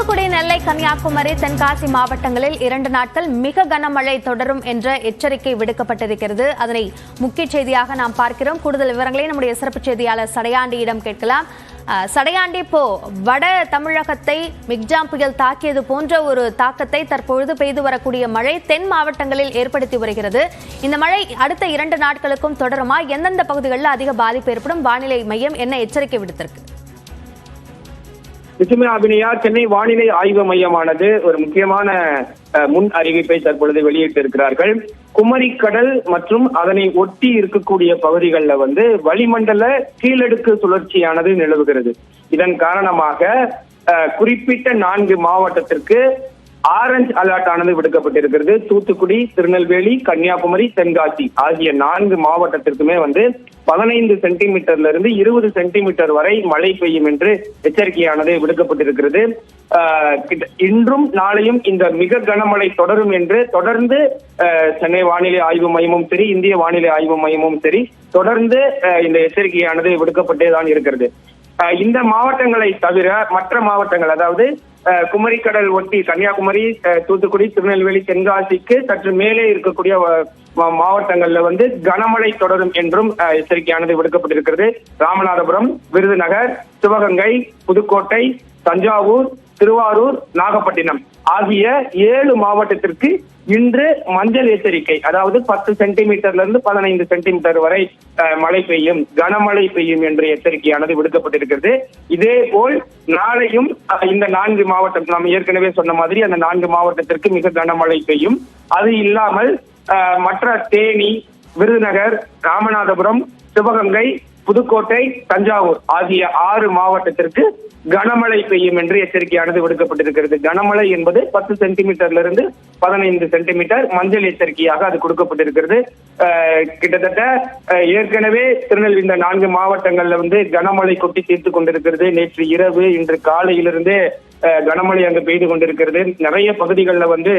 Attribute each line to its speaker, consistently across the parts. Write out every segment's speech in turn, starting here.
Speaker 1: தூத்துக்குடி நெல்லை கன்னியாகுமரி தென்காசி மாவட்டங்களில் இரண்டு நாட்கள் மிக கனமழை தொடரும் என்ற எச்சரிக்கை விடுக்கப்பட்டிருக்கிறது அதனை முக்கிய செய்தியாக நாம் பார்க்கிறோம் கூடுதல் விவரங்களை நம்முடைய சிறப்பு செய்தியாளர் சடையாண்டியிடம் கேட்கலாம் சடையாண்டி இப்போ வட தமிழகத்தை மிக்ஜாம் புயல் தாக்கியது போன்ற ஒரு தாக்கத்தை தற்பொழுது பெய்து வரக்கூடிய மழை தென் மாவட்டங்களில் ஏற்படுத்தி வருகிறது இந்த மழை அடுத்த இரண்டு நாட்களுக்கும் தொடருமா எந்தெந்த பகுதிகளில் அதிக பாதிப்பு ஏற்படும் வானிலை மையம் என்ன எச்சரிக்கை விடுத்திருக்கு
Speaker 2: நிச்சயமா அபிநயா சென்னை வானிலை ஆய்வு மையமானது ஒரு முக்கியமான முன் அறிவிப்பை தற்பொழுது வெளியிட்டு இருக்கிறார்கள் குமரிக்கடல் மற்றும் அதனை ஒட்டி இருக்கக்கூடிய பகுதிகளில் வந்து வளிமண்டல கீழடுக்கு சுழற்சியானது நிலவுகிறது இதன் காரணமாக குறிப்பிட்ட நான்கு மாவட்டத்திற்கு ஆரஞ்சு அலர்ட் ஆனது விடுக்கப்பட்டிருக்கிறது தூத்துக்குடி திருநெல்வேலி கன்னியாகுமரி தென்காசி ஆகிய நான்கு மாவட்டத்திற்குமே வந்து பதினைந்து சென்டிமீட்டர்ல இருந்து இருபது சென்டிமீட்டர் வரை மழை பெய்யும் என்று எச்சரிக்கையானது விடுக்கப்பட்டிருக்கிறது இன்றும் நாளையும் இந்த மிக கனமழை தொடரும் என்று தொடர்ந்து சென்னை வானிலை ஆய்வு மையமும் சரி இந்திய வானிலை ஆய்வு மையமும் சரி தொடர்ந்து இந்த எச்சரிக்கையானது விடுக்கப்பட்டே தான் இருக்கிறது இந்த மாவட்டங்களை தவிர மற்ற மாவட்டங்கள் அதாவது குமரி கடல் ஒட்டி கன்னியாகுமரி தூத்துக்குடி திருநெல்வேலி தென்காசிக்கு சற்று மேலே இருக்கக்கூடிய மாவட்டங்கள்ல வந்து கனமழை தொடரும் என்றும் எச்சரிக்கையானது விடுக்கப்பட்டிருக்கிறது ராமநாதபுரம் விருதுநகர் சிவகங்கை புதுக்கோட்டை தஞ்சாவூர் திருவாரூர் நாகப்பட்டினம் ஆகிய ஏழு மாவட்டத்திற்கு இன்று மஞ்சள் எச்சரிக்கை அதாவது பத்து சென்டிமீட்டர்ல இருந்து பதினைந்து சென்டிமீட்டர் வரை மழை பெய்யும் கனமழை பெய்யும் என்ற எச்சரிக்கையானது விடுக்கப்பட்டிருக்கிறது இதே போல் நாளையும் இந்த நான்கு மாவட்டம் நாம் ஏற்கனவே சொன்ன மாதிரி அந்த நான்கு மாவட்டத்திற்கு மிக கனமழை பெய்யும் அது இல்லாமல் மற்ற தேனி விருதுநகர் ராமநாதபுரம் சிவகங்கை புதுக்கோட்டை தஞ்சாவூர் ஆகிய ஆறு மாவட்டத்திற்கு கனமழை பெய்யும் என்று எச்சரிக்கையானது விடுக்கப்பட்டிருக்கிறது கனமழை என்பது பத்து சென்டிமீட்டர்ல இருந்து பதினைந்து சென்டிமீட்டர் மஞ்சள் எச்சரிக்கையாக அது கொடுக்கப்பட்டிருக்கிறது கிட்டத்தட்ட ஏற்கனவே திருநெல்வேலி இந்த நான்கு மாவட்டங்கள்ல வந்து கனமழை கொட்டி தீர்த்து கொண்டிருக்கிறது நேற்று இரவு இன்று காலையிலிருந்தே கனமழை அங்கு பெய்து கொண்டிருக்கிறது நிறைய பகுதிகளில் வந்து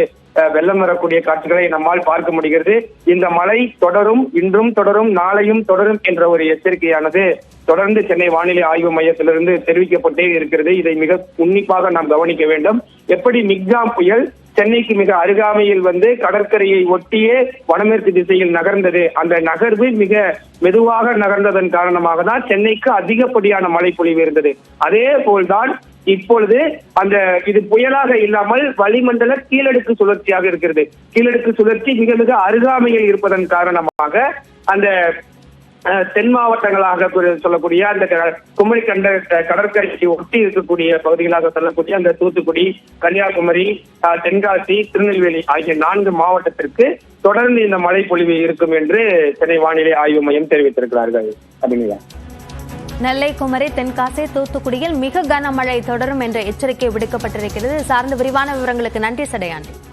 Speaker 2: வெள்ளம் வரக்கூடிய காட்சிகளை நம்மால் பார்க்க முடிகிறது இந்த மழை தொடரும் இன்றும் தொடரும் நாளையும் தொடரும் என்ற ஒரு எச்சரிக்கையானது தொடர்ந்து சென்னை வானிலை ஆய்வு மையத்திலிருந்து தெரிவிக்கப்பட்டே இருக்கிறது இதை மிக உன்னிப்பாக நாம் கவனிக்க வேண்டும் எப்படி மிக்ஜாம் புயல் சென்னைக்கு மிக அருகாமையில் வந்து கடற்கரையை ஒட்டியே வடமேற்கு திசையில் நகர்ந்தது அந்த நகர்வு மிக மெதுவாக நகர்ந்ததன் காரணமாக தான் சென்னைக்கு அதிகப்படியான மழை பொழிவு இருந்தது அதே போல்தான் இப்பொழுது அந்த இது புயலாக இல்லாமல் வளிமண்டல கீழடுக்கு சுழற்சியாக இருக்கிறது கீழடுக்கு சுழற்சி மிக மிக அருகாமையில் இருப்பதன் காரணமாக அந்த தென் மாவட்டங்களாக சொல்லக்கூடிய அந்த குமரி கண்ட கடற்கரைக்கு ஒட்டி இருக்கக்கூடிய பகுதிகளாக சொல்லக்கூடிய அந்த தூத்துக்குடி கன்னியாகுமரி தென்காசி திருநெல்வேலி ஆகிய நான்கு மாவட்டத்திற்கு தொடர்ந்து இந்த மழை பொழிவு இருக்கும் என்று சென்னை வானிலை ஆய்வு மையம் தெரிவித்திருக்கிறார்கள் அப்படிங்களா
Speaker 1: நெல்லை குமரி தென்காசி தூத்துக்குடியில் மிக கனமழை தொடரும் என்ற எச்சரிக்கை விடுக்கப்பட்டிருக்கிறது சார்ந்த விரிவான விவரங்களுக்கு நன்றி சடையாண்டி